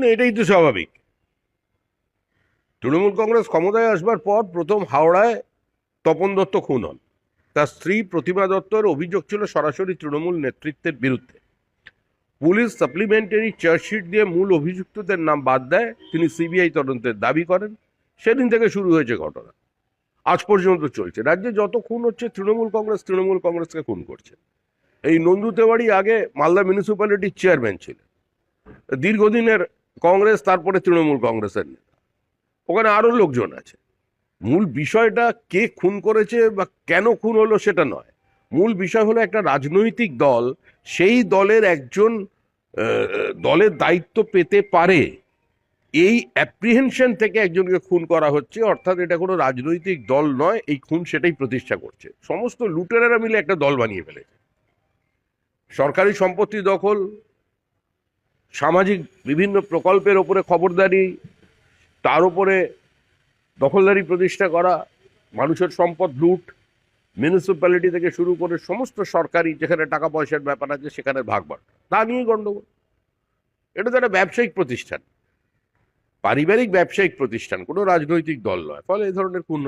না, এটাই তো স্বাভাবিক। তৃণমূল কংগ্রেস ক্ষমতায় আসবার পর প্রথম হাওড়ায় তপন দত্ত খুন হন। তার স্ত্রী প্রতিমা দত্তর অভিযোগ ছিল সরাসরি তৃণমূল নেতৃত্বের বিরুদ্ধে। পুলিশ সাপ্লিমেন্টারি চার্জশিট দিয়ে মূল অভিযুক্তদের নাম বাদ দেয় তিনি সিবিআই তদন্তের দাবি করেন। সেদিন থেকে শুরু হয়েছে ঘটনা। আজ পর্যন্ত চলছে। রাজ্যে যত খুন হচ্ছে তৃণমূল কংগ্রেস তৃণমূল কংগ্রেসকে খুন করছে। এই নন্দু তেওয়ারি আগে মালদা মিউনিসিপ্যালিটির চেয়ারম্যান ছিলেন। দীর্ঘদিনের কংগ্রেস, তারপরে তৃণমূল কংগ্রেসের নেতা। ওখানে আরও লোকজন আছে। মূল বিষয়টা কে খুন করেছে বা কেন খুন হলো সেটা নয়। মূল বিষয় হলো একটা রাজনৈতিক দল, সেই দলের একজন দলের দায়িত্ব পেতে পারে। এই অ্যাপ্রিহেনশন থেকে একজনকে খুন করা হচ্ছে, অর্থাৎ এটা কোনো রাজনৈতিক দল নয়, এই খুন সেটাই প্রতিষ্ঠা করছে। সমস্ত লুটেরারা মিলে একটা দল বানিয়ে ফেলেছে। সরকারি সম্পত্তি দখল সামাজিক বিভিন্ন প্রকল্পের ওপরে খবরদারি তার উপরে দখলদারি প্রতিষ্ঠা করা, মানুষের সম্পদ লুট মিউনিসিপ্যালিটি থেকে শুরু করে সমস্ত সরকারি যেখানে টাকা পয়সার ব্যাপার আছে সেখানে ভাগ বাট। তা নিয়ে গণ্ডগোল এটা তো একটা ব্যবসায়িক প্রতিষ্ঠান। পারিবারিক ব্যবসায়িক প্রতিষ্ঠান, কোনো রাজনৈতিক দল নয়, ফলে এই ধরনের পূর্ণ